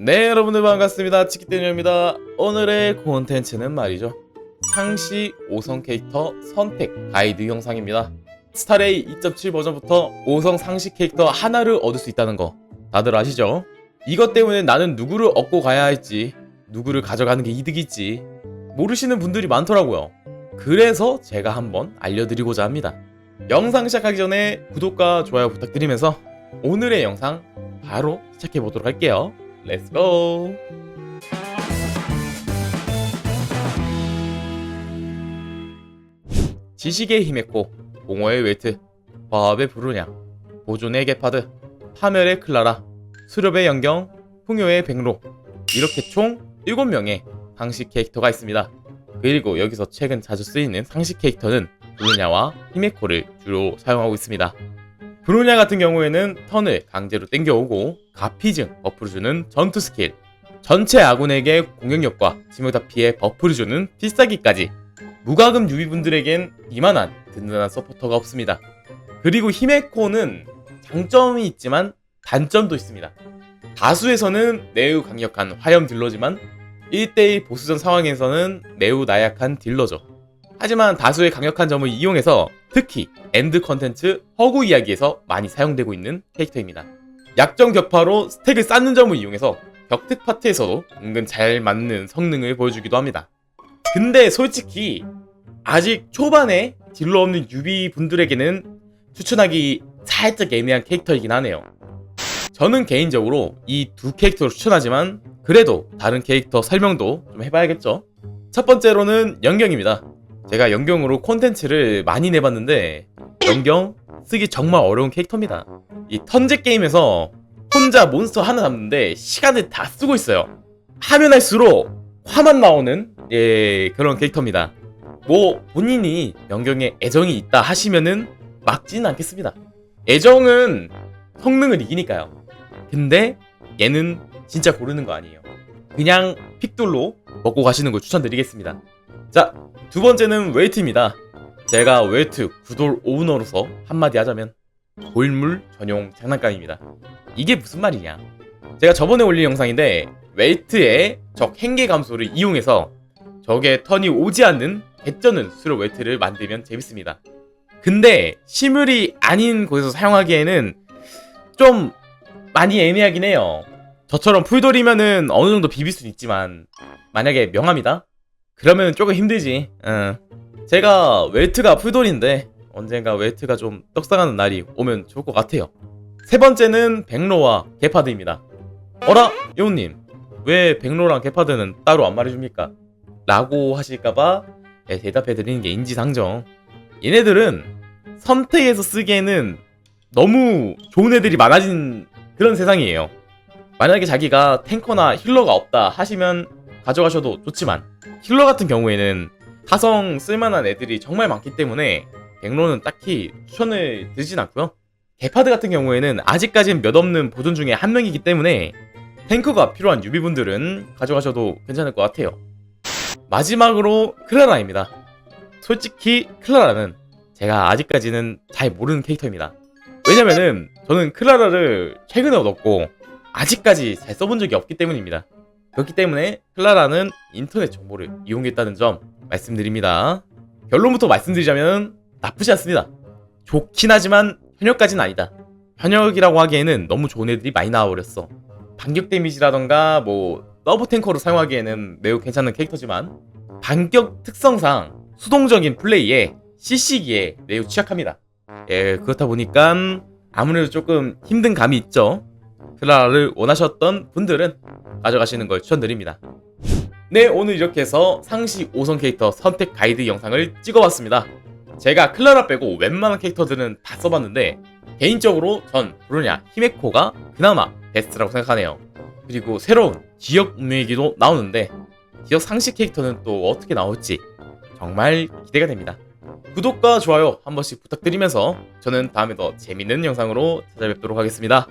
네 여러분들 반갑습니다. 치키떼니입니다. 오늘의 콘텐츠는 말이죠. 상시 5성 캐릭터 선택 가이드 영상입니다. 스타레이 2.7 버전부터 5성 상시 캐릭터 하나를 얻을 수 있다는 거 다들 아시죠? 이것 때문에 나는 누구를 얻고 가야 할지 누구를 가져가는 게 이득일지 모르시는 분들이 많더라고요. 그래서 제가 한번 알려드리고자 합니다. 영상 시작하기 전에 구독과 좋아요 부탁드리면서 오늘의 영상 바로 시작해 보도록 할게요 렛츠 고! 지식의 힘의 코, 공허의 웨트, 과업의 브루냐, 보존의 게파드, 파멸의 클라라, 수렵의 영경, 풍요의 백로 이렇게 총 7명의 상식 캐릭터가 있습니다. 그리고 여기서 최근 자주 쓰이는 상식 캐릭터는 브루냐와 히메코를 주로 사용하고 있습니다. 브루냐 같은 경우에는 턴을 강제로 땡겨오고 가피증 버프를 주는 전투 스킬 전체 아군에게 공격력과 치명타 피해 버프를 주는 필살기까지 무과금 유비분들에겐 이만한 든든한 서포터가 없습니다. 그리고 히메코는 장점이 있지만 단점도 있습니다. 다수에서는 매우 강력한 화염 딜러지만 1대1 보스전 상황에서는 매우 나약한 딜러죠. 하지만 다수의 강력한 점을 이용해서 특히 엔드 컨텐츠 허구 이야기에서 많이 사용되고 있는 캐릭터입니다. 약점 격파로 스택을 쌓는 점을 이용해서 격특 파트에서도 은근 잘 맞는 성능을 보여주기도 합니다. 근데 솔직히 아직 초반에 딜러 없는 유비 분들에게는 추천하기 살짝 애매한 캐릭터이긴 하네요. 저는 개인적으로 이 두 캐릭터를 추천하지만 그래도 다른 캐릭터 설명도 좀 해봐야겠죠. 첫 번째로는 연경입니다. 제가 연경으로 콘텐츠를 많이 내봤는데 연경 쓰기 정말 어려운 캐릭터입니다. 이 턴제 게임에서 혼자 몬스터 하나 잡는데 시간을 다 쓰고 있어요. 하면 할수록 화만 나오는 예 그런 캐릭터입니다. 뭐 본인이 연경에 애정이 있다 하시면은 막지는 않겠습니다. 애정은 성능을 이기니까요. 근데 얘는 진짜 고르는 거 아니에요. 그냥 픽돌로 먹고 가시는 걸 추천드리겠습니다. 자, 두 번째는 웨이트입니다. 제가 웨이트 구돌 오너로서 한마디 하자면 고인물 전용 장난감입니다. 이게 무슨 말이냐? 제가 저번에 올린 영상인데 웨이트의 적 행계 감소를 이용해서 적의 턴이 오지 않는 개쩌는 수로 웨이트를 만들면 재밌습니다. 근데 시물이 아닌 곳에서 사용하기에는 좀 많이 애매하긴 해요. 저처럼 풀돌이면은 어느 정도 비빌 수는 있지만 만약에 명함이다? 그러면 조금 힘들지. 응. 제가 웨이트가 풀돌인데 언젠가 웨이트가 좀 떡상하는 날이 오면 좋을 것 같아요. 세 번째는 백로와 게파드입니다. 어라? 요우님, 왜 백로랑 게파드는 따로 안 말해줍니까? 라고 하실까봐 네, 대답해드리는 게 인지상정. 얘네들은 선택해서 쓰기에는 너무 좋은 애들이 많아진 그런 세상이에요. 만약에 자기가 탱커나 힐러가 없다 하시면 가져가셔도 좋지만 힐러 같은 경우에는 타성 쓸만한 애들이 정말 많기 때문에 백로는 딱히 추천을 드리진 않고요. 개파드 같은 경우에는 아직까지는 몇 없는 보존 중에 한 명이기 때문에 탱커가 필요한 유비분들은 가져가셔도 괜찮을 것 같아요. 마지막으로 클라라입니다. 솔직히 클라라는 제가 아직까지는 잘 모르는 캐릭터입니다. 왜냐면은 저는 클라라를 최근에 얻었고 아직까지 잘 써본 적이 없기 때문입니다. 그렇기 때문에 클라라는 인터넷 정보를 이용했다는 점 말씀드립니다. 결론부터 말씀드리자면 나쁘지 않습니다. 좋긴 하지만 현역까지는 아니다. 현역이라고 하기에는 너무 좋은 애들이 많이 나와버렸어. 반격 데미지라던가 뭐 서브 탱커로 사용하기에는 매우 괜찮은 캐릭터지만 반격 특성상 수동적인 플레이에 CC기에 매우 취약합니다. 예, 그렇다 보니까 아무래도 조금 힘든 감이 있죠. 클라라를 원하셨던 분들은 가져가시는 걸 추천드립니다. 네, 오늘 이렇게 해서 상시 5성 캐릭터 선택 가이드 영상을 찍어봤습니다. 제가 클라라 빼고 웬만한 캐릭터들은 다 써봤는데 개인적으로 전 브루냐 히메코가 그나마 베스트라고 생각하네요. 그리고 새로운 지역 운명이기도 나오는데 지역 상식 캐릭터는 또 어떻게 나올지 정말 기대가 됩니다. 구독과 좋아요 한 번씩 부탁드리면서 저는 다음에 더 재밌는 영상으로 찾아뵙도록 하겠습니다.